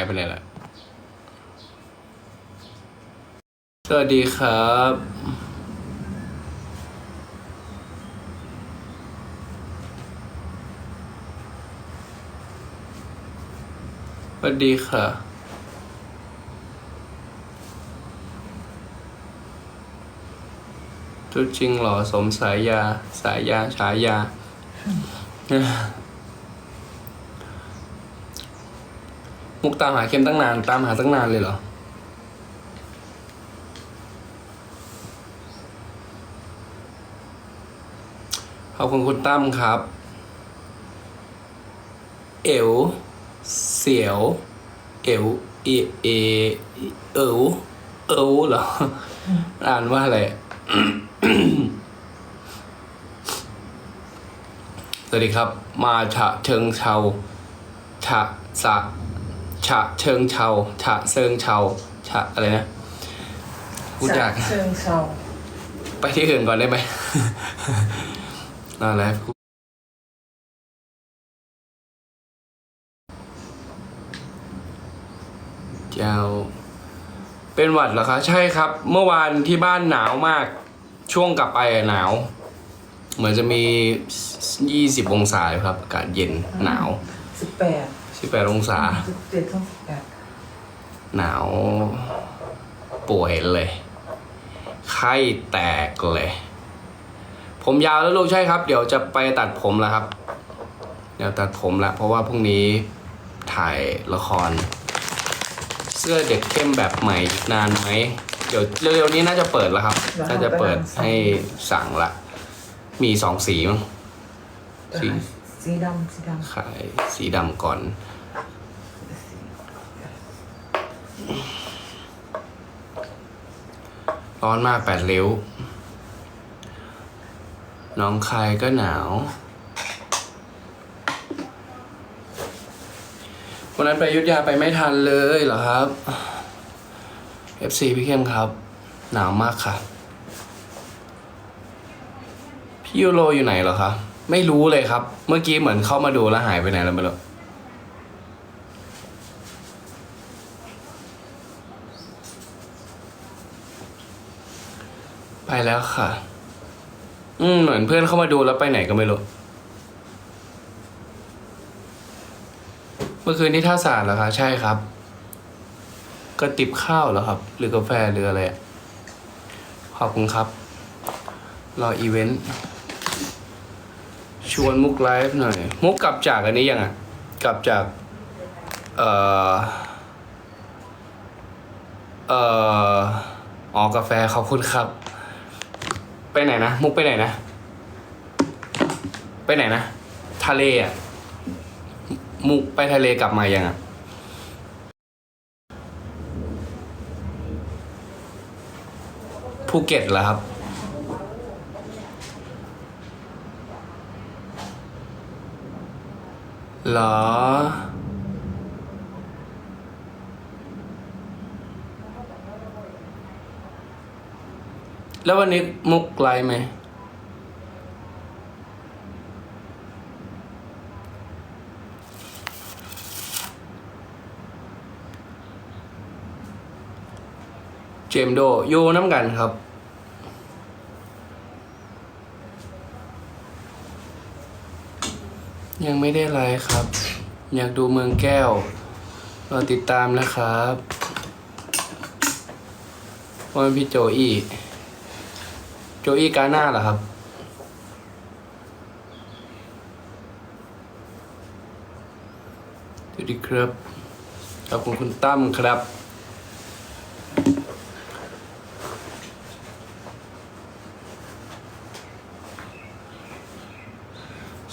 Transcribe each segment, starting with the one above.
ายไปไหละ สวัสดีครับ สวัสดีค่ะตัวจริงหรอสมสายยา สายยาฉายา มุกตามหาเข็มตั้งนาน ตามหาตั้งนานเลยเหรอ ขอบคุณคุณตั้มครับ เอ๋ว เสียว เอ๋ว เอ เอ เอวเอวเหรอ อ่านว่าอะไรสวัสดีครับ มาฉะเชิงเชาฉะสะ ฉะเชิงเชาฉะเชิงเชาฉะอะไรนะพูดยากเชิงเชาไปที่อื่นก่อนได้ไหมนั่นแหละเจ้าเป็นหวัดเหรอคะ ใช่ครับ เมื่อวานที่บ้านหนาวมาก ช่วงกลับไปอะหนาว เหมือนจะมี 20 องศาอยู่ครับ อากาศเย็นหนาว สิบแปด18องศา สิบเจ็ดต้องสิบแปดหนาวป่วยเลย ไข้แตกเลย ผมยาวแล้วลูกใช่ครับ เดี๋ยวจะไปตัดผมแล้วครับ เดี๋ยวตัดผมแล้วเพราะว่าพรุ่งนี้ถ่ายละคร เสื้อเด็กเข้มแบบใหม่อีกนานไหมเดี๋ยวเร็วๆนี้น่าจะเปิดแล้วครับ น่าจะเปิดให้สั่งละ มีสองสีมั้งสี สีดำสีดขายสีดำก่อน ร้อนมากแปดเลี้ยวน้องคายก็หนาว วันนั้นไปอยุทธยาไปไม่ทันเลยเหรอครับ FC พี่เข้มครับ หนาวมากค่ะ พี่ยูโรอยู่ไหนเหรอคะ ไม่รู้เลยครับ เมื่อกี้เหมือนเข้ามาดูแล้วหายไปไหนแล้วไม่รู้ไปแล้วค่ะ อืม เหมือนเพื่อนเข้ามาดูแล้วไปไหนก็ไม่รู้ เมื่อคืนที่ท่าสารเหรอคะ ใช่ครับ ก็ติบข้าวเหรอครับ หรือกาแฟหรืออะไร ขอบคุณครับ รออีเวนต์ ชวนมุกไลฟ์หน่อย มุกกลับจากอันนี้ยังอะ กลับจาก เอ่อ เอ่ออ๋อกาแฟขอบคุณครับ ไปไหนนะ มุกไปไหนนะ ไปไหนนะ ทะเลอะ มุกไปทะเลกลับมายังอะภูเก็ตเหรอครับ หรอ แล้ววันนี้มุกไลฟ์ไหมเจมโดโยน้ำกันครับ ยังไม่ได้ไลฟ์ครับ อยากดูเมืองแก้วรอติดตามนะครับวันพี่โจอี้โจอี้กาหน้าเหรอครับ สวัสดีครับ ขอบคุณคุณตั้มครับ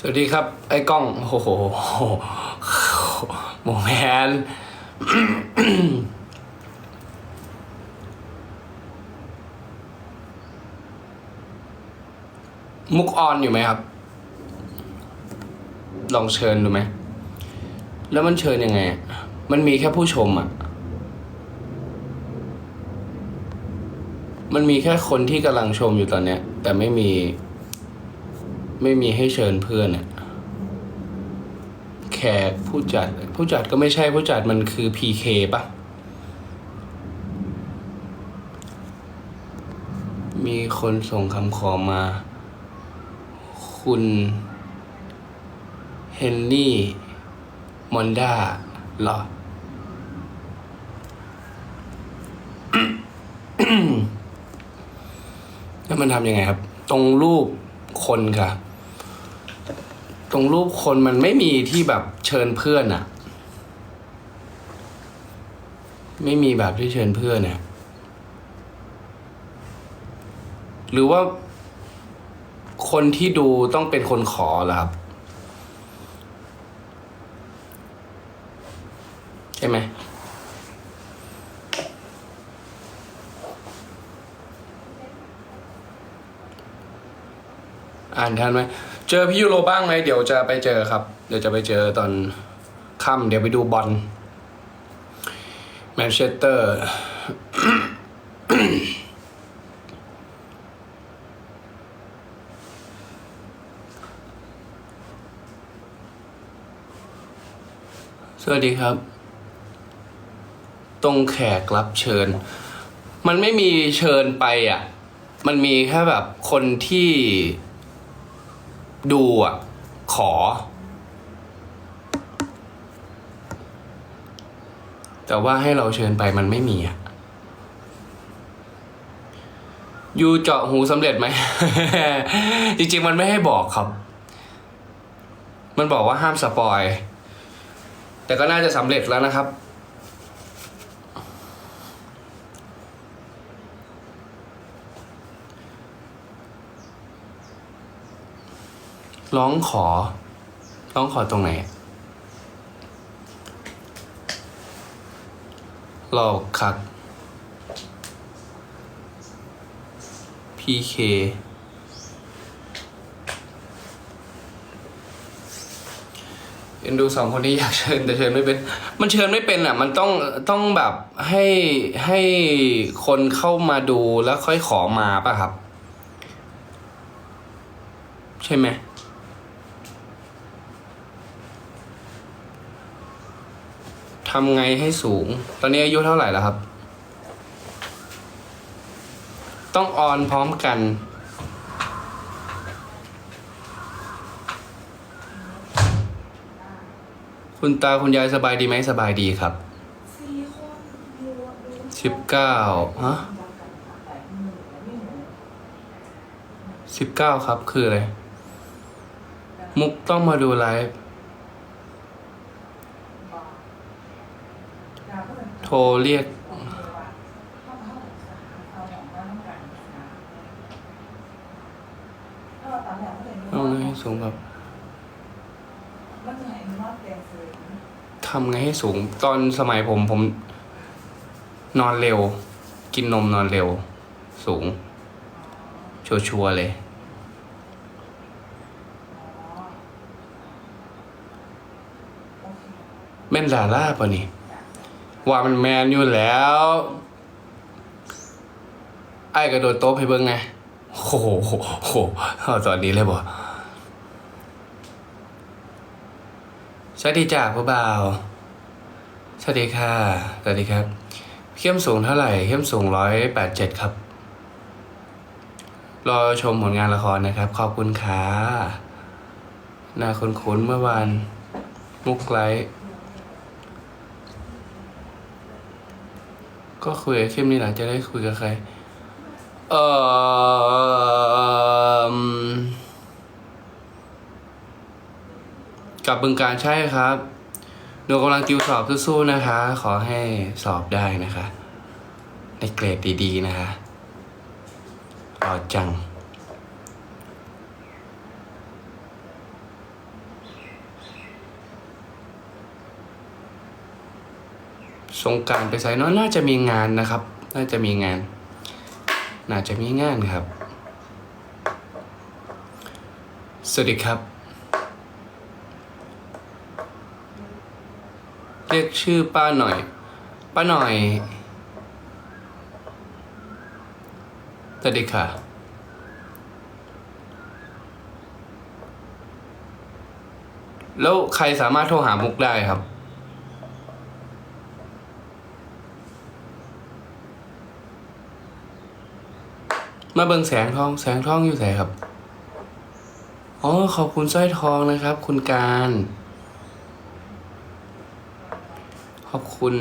วัสดีครับ ไอ้กล้อง โอ้โหโมแมนมุกออนอยู่ไหมครับ ลองเชิญดูไหม แล้วมันเชิญยังไง มันมีแค่ผู้ชมอะ มันมีแค่คนที่กำลังชมอยู่ตอนเนี้ย แต่ไม่มี ไม่มีให้เชิญเพื่อนอะแขกผู้จัด ผู้จัดก็ไม่ใช่ผู้จัดมันคือพีเคปะมีคนส่งคำขอมา คุณเฮนรี่มอนด้าหรอ แล้วมันทำยังไงครับ ตรงรูปคนค่ะ ตรงรูปคนมันไม่มีที่แบบเชิญเพื่อนอะไม่มีแบบที่เชิญเพื่อนเนี่ยหรือว่าคนที่ดูต้องเป็นคนขอเหรอครับ ใช่ไหม อ่านทันไหมเจอพี่ยูโรบ้างไหมเดี๋ยวจะไปเจอครับ เดี๋ยวจะไปเจอตอนค่ำเดี๋ยวไปดูบอลแมนเชสเตอร์สวัสดีครับ ตรงแขกรับเชิญ มันไม่มีเชิญไปอะ มันมีแค่แบบคนที่ ดูอะ ขอ แต่ว่าให้เราเชิญไปมันไม่มีอะยูเจาะหูสำเร็จไหม จริงๆ มันไม่ให้บอกครับ มันบอกว่าห้ามสปอย แต่ก็น่าจะสำเร็จแล้วนะครับ ร้องขอ ร้องขอตรงไหน หลอกคัก PK เอ็นดูสองคนนี้อยากเชิญแต่เชิญไม่เป็น มันเชิญไม่เป็นอะ มันต้องต้องแบบให้ให้คนเข้ามาดูแล้วค่อยขอมาป่ะครับ ใช่ไหม ทำไงให้สูง ตอนนี้อายุเท่าไหร่แล้วครับ ต้องออนพร้อมกัน คุณตาคุณยายสบายดีไหมสบายดีครับสิบเก้าฮะสิบเก้าครับคืออะไร มุกต้องมาดูไลฟ์ โทรเรียกเอาไงให้สูงแบบทำไงให้สูง ตอนสมัยผมผม นอนเร็ว กินนมนอนเร็ว สูง ชัวร์ๆเลยแม่นดาล่าปะนี่ ว่ามันแมนอยู่แล้ว ไอ้กระโดดโต๊ะให้เบิ่งไงโอ้โหโหโหตอนนี้เลยบ่สวัสดีจ้าพ่อบ่าวสวัสดีค่ะ สวัสดีครับ เข้มสูงเท่าไหร่ เข้มสูงร้อยแปดเจ็ดครับ รอชมผลงานละครนะครับ ขอบคุณค่ะนาคุ้นๆเมื่อวาน มุกไลท์ ก็คุยกับเข้มนี่แหละจะได้คุยกับใคร เออกับบึงการใช่ครับหนูกำลังติวสอบสู้ๆนะคะ ขอให้สอบได้นะคะ ในเกรดดีๆนะคะออจัง ส งการไปไซน์เนอะน่าจะมีงานนะครับ น่าจะมีงาน น่าจะมีงานครับ สวัสดีครับ เรียกชื่อป้าหน่อย ป้าหน่อยสวัสดีค่ะ แล้วใครสามารถโทรหามุกได้ครับ มาเบิ่งแสงทองแสงทองอยู่ไหนครับ อ๋อขอบคุณสร้อยทองนะครับ คุณการ ขอบคุณ